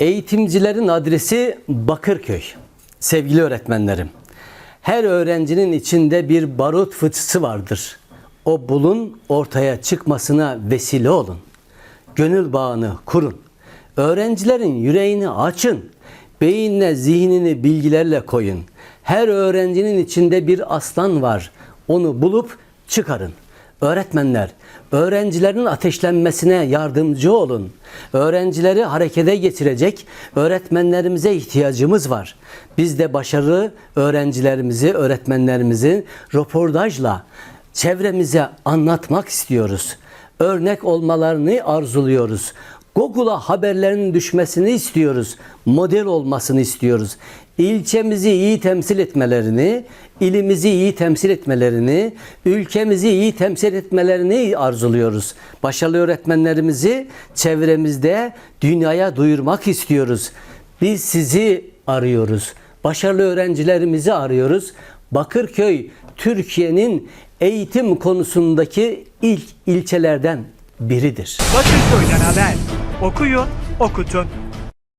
Eğitimcilerin adresi Bakırköy. Sevgili öğretmenlerim, her öğrencinin içinde bir barut fıçısı vardır. O bulun ortaya çıkmasına vesile olun. Gönül bağını kurun. Öğrencilerin yüreğini açın. Beyinle zihnini bilgilerle koyun. Her öğrencinin içinde bir aslan var. Onu bulup çıkarın. Öğretmenler, öğrencilerin ateşlenmesine yardımcı olun. Öğrencileri harekete geçirecek öğretmenlerimize ihtiyacımız var. Biz de başarılı öğrencilerimizi, öğretmenlerimizi röportajla çevremize anlatmak istiyoruz. Örnek olmalarını arzuluyoruz. Google'a haberlerin düşmesini istiyoruz. Model olmasını istiyoruz. İlçemizi iyi temsil etmelerini, ilimizi iyi temsil etmelerini, ülkemizi iyi temsil etmelerini arzuluyoruz. Başarılı öğretmenlerimizi çevremizde dünyaya duyurmak istiyoruz. Biz sizi arıyoruz. Başarılı öğrencilerimizi arıyoruz. Bakırköy Türkiye'nin eğitim konusundaki ilk ilçelerden biridir. Bakırköy'den haber. Okuyun, okutun.